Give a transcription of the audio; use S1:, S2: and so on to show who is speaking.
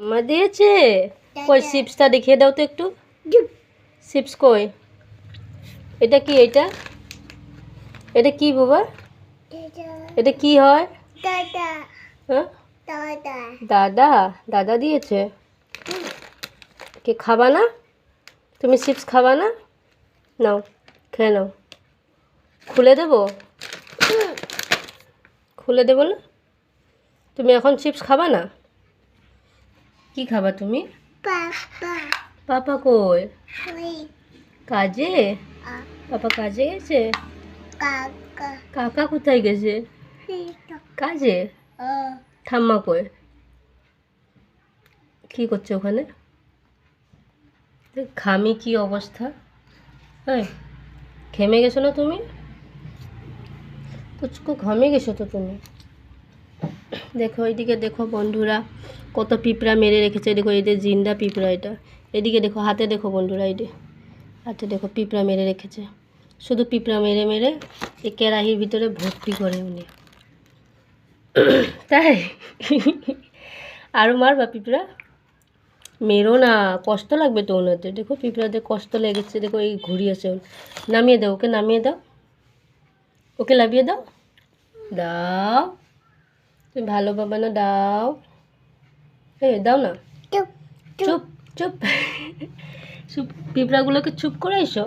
S1: মা দিয়েছে? কই চিপসটা দেখিয়ে দাও তো একটু। চিপস কই? এটা কি এটা? এটা কি বাবা? এটা কি হয়? হ্যাঁ? দাদা। দাদা? দিয়েছে? কি খাবা না? তুমি চিপস খাবা না? নাও খেয়ে নাও। খুলে দেবো? খুলে দেবো না? তুমি এখন চিপস খাবা না? কি খাবা তুমি? পাপা। কই? কাজে? পাপা কাজে গেছে? কাকা। কোথায় গেছে? কাজে? ঠাম্মা কই? কি করছে ওখানে? ঘামি কি অবস্থা? হ্যাঁ ঘেমে গেছো না তুমি? কুচকু ঘামে গেছো তো তুমি? দেখো, এইদিকে দেখো বন্ধুরা, কত পিঁপড়া মেরে রেখেছে। দেখো, এই যে জিন্দা পিঁপড়া এটা। এদিকে দেখো, হাতে দেখো বন্ধুরা যে হাতে দেখো পিঁপড়া মেরে রেখেছে। শুধু পিঁপড়া মেরে মেরে এই কেরাহির ভিতরে ভর্তি করে উনি। তাই? আরও মারবা পিঁপড়া? মেরো না, কষ্ট লাগবে তো ওনাদের দেখো, পিঁপড়াদের কষ্ট লেগেছে। দেখো, এই ঘুরিয়েছে নামিয়ে দাও, ওকে নামিয়ে দাও। ওকে লাভিয়ে দাও। দাও। তুমি ভালো পাবে না দাও। এ দাও না। চুপ চুপ। চুপ পিঁপড়াগুলোকে চুপ করে এসো।